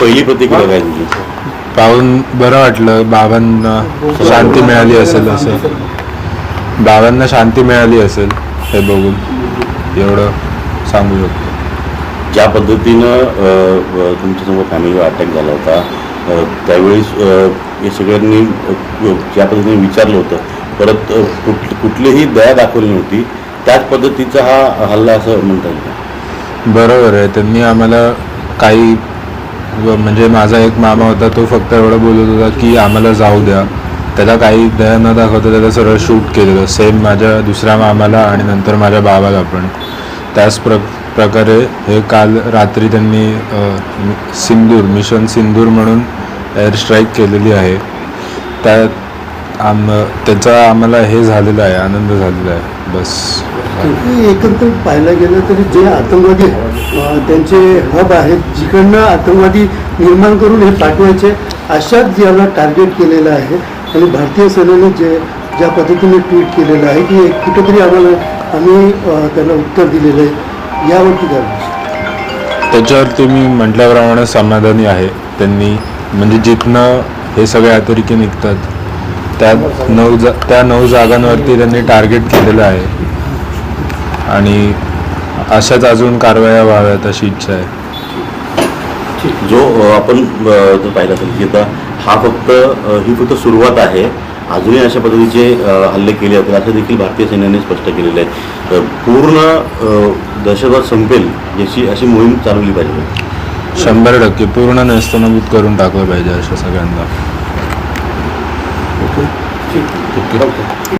पहिली प्रतिक्रिया काय तुझी पाहून बरं वाटलं बाबांना शांती मिळाली असेल असं. बाबांना शांती मिळाली असेल हे बघून एवढं सांगू शकतो. ज्या पद्धतीनं तुमच्यासमोर फॅमिलीवर अटॅक झाला होता त्यावेळेस अ, हे सगळ्यांनी ज्या पद्धतीने विचारलं होतं परत कुठ कुठलीही दया दाखवली नव्हती त्याच पद्धतीचा हा हल्ला असं म्हणता येईल? बरोबर आहे. त्यांनी आम्हाला काही म्हणजे माझा एक मामा होता तो फक्त एवढं बोलत होता की आम्हाला जाऊ द्या. त्याला काही दया न दाखवता त्याला सरळ शूट केलेलं. सेम माझ्या दुसऱ्या मामाला आणि नंतर माझ्या बाबाला पण. त्याच प्र प्रकारे हे काल रात्री त्यांनी सिंदूर मिशन सिंदूर म्हणून एअर स्ट्राईक केलेली आहे. त्यात आम त्याचा आम्हाला हे झालेलं आहे आनंद झालेला आहे. बस. एकंदरीत पाहायला गेलं तरी जे आतंकवादी त्यांचे हब आहेत जिकडनं आतंकवादी निर्माण करून हे पाठवायचे अशाच याला टार्गेट केलेलं आहे. आणि भारतीय सेनेने जे ज्या पद्धतीने ट्विट केलेलं आहे की कुठेतरी आम्हाला आम्ही त्याला उत्तर दिलेलं आहे. यावरती काय त्याच्यावर तुम्ही म्हटल्याप्रमाणे समाधानी आहे. त्यांनी म्हणजे जिथनं हे सगळे अतिरेकी निघतात त्या नऊ जा त्या नऊ जागांवरती त्यांनी टार्गेट केलेलं आहे. आणि अशाच अजून कारवाया व्हाव्यात अशी इच्छा आहे. जो आपण जर पाहिलं असेल की आता हा फक्त ही फक्त सुरुवात आहे. अजूनही अशा पद्धतीचे हल्ले केले जातील असं देखील भारतीय सैन्याने स्पष्ट केलेलं आहे. पूर्ण दहशतवाद संपेल याची अशी मोहीम चालवली पाहिजे. शंभर टक्के. पूर्ण नेस्तनाबूत करून टाकलं पाहिजे अशा सगळ्यांना. ओके.